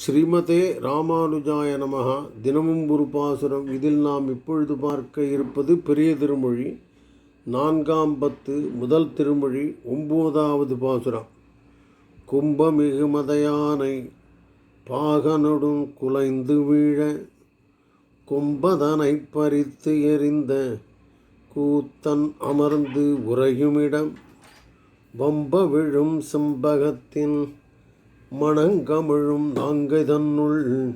ஸ்ரீமதே ராமானுஜாய நமகா தினமும் ஒரு பாசுரம். இதில் நாம் இப்பொழுது பார்க்க இருப்பது பெரிய திருமொழி. நான்காம் பத்து முதல் திருமொழி ஒம்போதாவது பாசுரம். கும்பமிகு மதையானை பாகனொடும் குலைந்து வீழ கும்பதனை பறித்து எறிந்த கூத்தன் அமர்ந்து உறையுமிடம் வம்ப விழும் செம்பகத்தின் மணங்கமிழும் நாங்கை தன்னுள்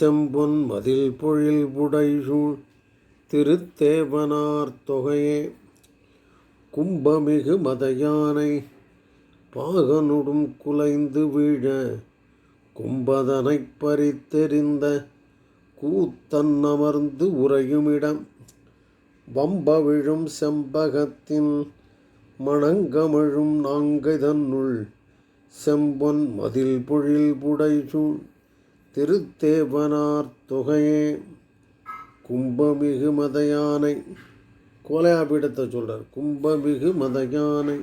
செம்பொன் மதில் பொழில் புடைசூழ் திருத்தேவனார் தொகையே. கும்பமிகு மதயானை பாகனுடும் குலைந்து வீழ கும்பதனைப் பறித்தெறிந்த கூத்தன் அமர்ந்து உறையுமிடம் வம்ப விழும் செம்பகத்தின் மணங்கமிழும் நாங்கை தன்னுள் செம்பொன் மதில் பொழில் புடைசூழ் திருத்தேவனார் தொகையே. கும்பமிகு மதயானை. கோலையாபீடத்தை சொல்கிறார் கும்பமிகு மதயானை.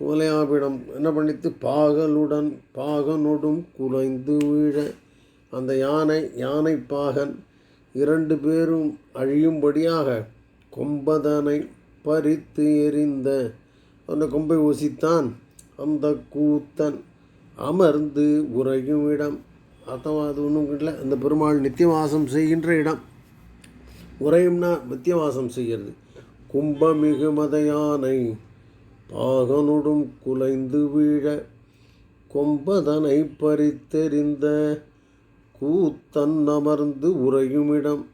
கோலையாபீடம் என்ன பண்ணித்து பாகலுடன் பாகனொடும் குலைந்து வீழ. அந்த யானை யானை பாகன் இரண்டு பேரும் அழியும்படியாக கொம்பதனை பறித்து எறிந்த. அந்த கொம்பை ஒசித்தான் அந்த கூத்தன் அமர்ந்து உறையும் இடம். அத்தவா அது ஒன்றும் இல்லை அந்த பெருமாள் நித்தியவாசம் செய்கின்ற இடம். உறையும்னா நித்தியவாசம் செய்கிறது. கும்பமிகு மதையானை பாகனுடும் குலைந்து வீழ கொம்பதனை பறித்தெறிந்த கூத்தன் அமர்ந்து உறையுமிடம்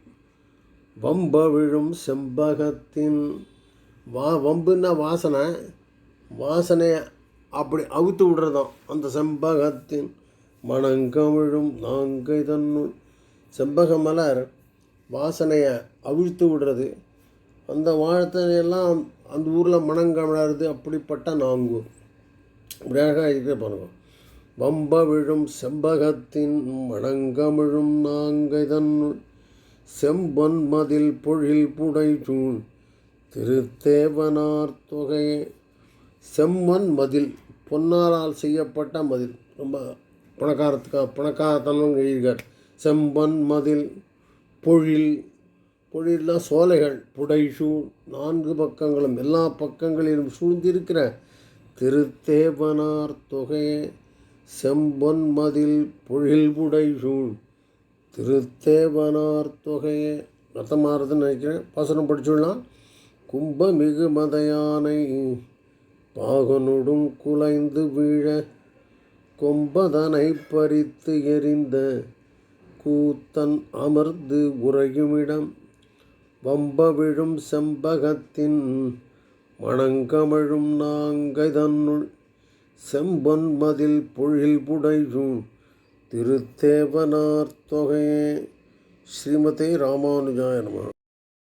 வம்ப விழும் செம்பகத்தின் வா வம்புன்னா வாசனை. வாசனையை அப்படி அவுத்து விடுறதான் அந்த செம்பகத்தின் மணங்கமிழும் நாங்கை தன்னுள். செம்பக மலர் வாசனையை அவிழ்த்து விடுறது. அந்த வாழ்த்தனையெல்லாம் அந்த ஊரில் மணங்கமிழறது அப்படிப்பட்ட நாங்கூர் இப்படி இருக்கிற பாருங்க. வம்ப விழும் செம்பகத்தின் மணங்கமிழும் நாங்கை தன்னுள். செம்பொன் மதில் பொழில் புடைசூழ் திருத்தேவனார் தொகையே. செம்மன் மதில் பொன்னாரால் செய்யப்பட்ட மதில். ரொம்ப பணக்காரத்துக்கா பணக்காரத்தனம் எழுதியிருக்கார். செம்பன் மதில் பொழில் பொழில்னா சோலைகள் புடைசூழ் நான்கு பக்கங்களும் எல்லா பக்கங்களிலும் சூழ்ந்திருக்கிற திருத்தேவனார் தொகையே செம்பொன் மதில் பொழில் புடைசூழ் திருத்தேவனார் தொகையே ரத்தமாறுதுன்னு நினைக்கிறேன். பசனம் படிச்சுடலாம். கும்பமிகு மதையானை. பாகனொடும் குலைந்து வீழ கொம்பதனை பறித்து எறிந்த கூத்தன் அமர்ந்து உறையுமிடம் வம்ப விழும் செம்பகத்தின் மணங்கமழும் நாங்கை தன்னுள் செம்பொன் மதில் பொழில் புடையும் திருத்தேவனார் தொகையே. ஸ்ரீமதி ராமானுஜாயனமா